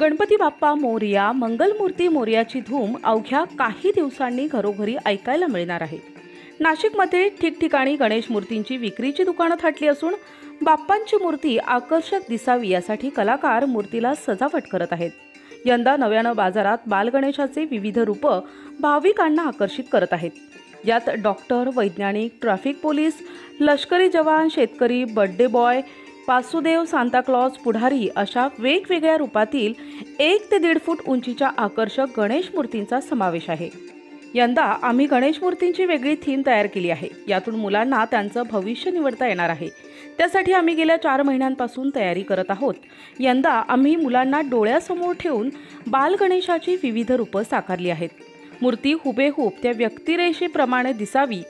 गणपती बाप्पा मोरया मंगलमूर्ती मोरयाची धूम अवघ्या काही दिवसांनी घरोघरी ऐकायला मिळणार आहे. नाशिकमध्ये ठिकठिकाणी गणेश मूर्तींची विक्रीची दुकानं थाटली असून बाप्पांची मूर्ती आकर्षक दिसावी यासाठी कलाकार मूर्तीला सजावट करत आहेत. यंदा नव्यानं बाजारात बालगणेशाचे विविध रूपं भाविकांना आकर्षित करत आहेत. यात डॉक्टर वैज्ञानिक ट्रॅफिक पोलीस लष्करी जवान शेतकरी birthday boy Vasudev Santa Claus पुढारी अशा वेगवेगळ्या रूपातील एक ते दीड फूट उंचीच्या आकर्षक गणेश मूर्तींचा समावेश आहे. यंदा आम्ही गणेश मूर्तींची वेगळी थीम तयार केली आहे. यातून मुलांना त्यांचं भविष्य निवडता येणार आहे. त्यासाठी आम्ही गेल्या चार महिन्यांपासून तयारी करत आहोत. यंदा आम्ही मुलांना डोळ्यासमोर ठेवून बालगणेशाची विविध रूपं साकारली आहेत. मूर्ती हुबेहूब त्या व्यक्तिरेषेप्रमाणे दिसावी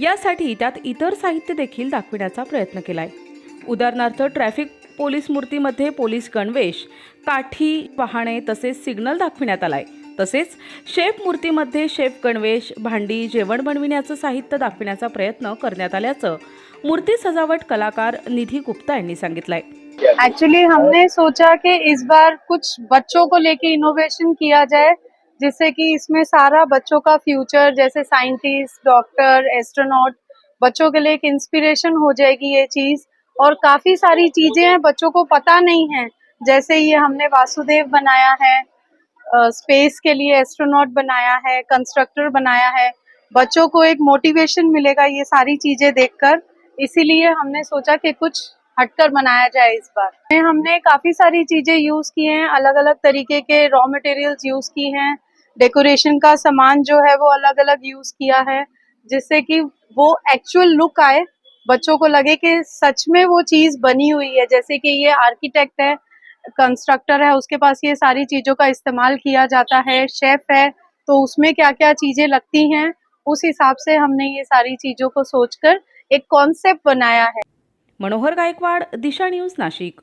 यासाठी त्यात इतर साहित्य देखील दाखविण्याचा प्रयत्न केला आहे उदाहरणार्थ ट्रॅफिक पोलीस मूर्तीमध्ये पोलीस गणवेश काठी पाहणे तसेच सिग्नल दाखविण्यात आलाय. तसेच शेफ मूर्तीमध्ये शेफ गणवेश भांडी जेवण बनविण्याचं साहित्य दाखविण्याचा प्रयत्न करण्यात आल्याचं मूर्ती सजावट कलाकार निधी गुप्ता यांनी सांगितलंय. एक्चुअली हमने सोचा कि इस बार कुछ बच्चों को लेके इनोवेशन किया जाए जिससे कि इसमें सारा बच्चों का फ्यूचर जैसे साइंटिस्ट डॉक्टर एस्ट्रोनॉट बच्चों के लिए एक इंस्पिरेशन हो जाएगी ये चीज। और काफ़ी सारी चीज़ें हैं, बच्चों को पता नहीं है। जैसे ये हमने वासुदेव बनाया है स्पेस के लिए एस्ट्रोनॉट बनाया है कंस्ट्रक्टर बनाया है। बच्चों को एक मोटिवेशन मिलेगा ये सारी चीज़ें देखकर। इसीलिए हमने सोचा कि कुछ हटकर बनाया जाए इस बार। हमने काफ़ी सारी चीज़ें यूज़ की हैं अलग अलग तरीके के रॉ मटेरियल्स यूज़ की हैं। डेकोरेशन का सामान जो है वो अलग अलग यूज़ किया है, जिससे कि वो एक्चुअल लुक आए बच्चों को लगे कि सच में वो चीज़ बनी हुई है। जैसे कि ये आर्किटेक्ट है कंस्ट्रक्टर है, उसके पास ये सारी चीज़ों का इस्तेमाल किया जाता है शेफ है तो उसमें क्या क्या चीज़ें लगती हैं, उस हिसाब से हमने ये सारी चीज़ों को सोचकर एक कॉन्सेप्ट बनाया है। मनोहर गायकवाड, दिशा न्यूज़ नाशिक।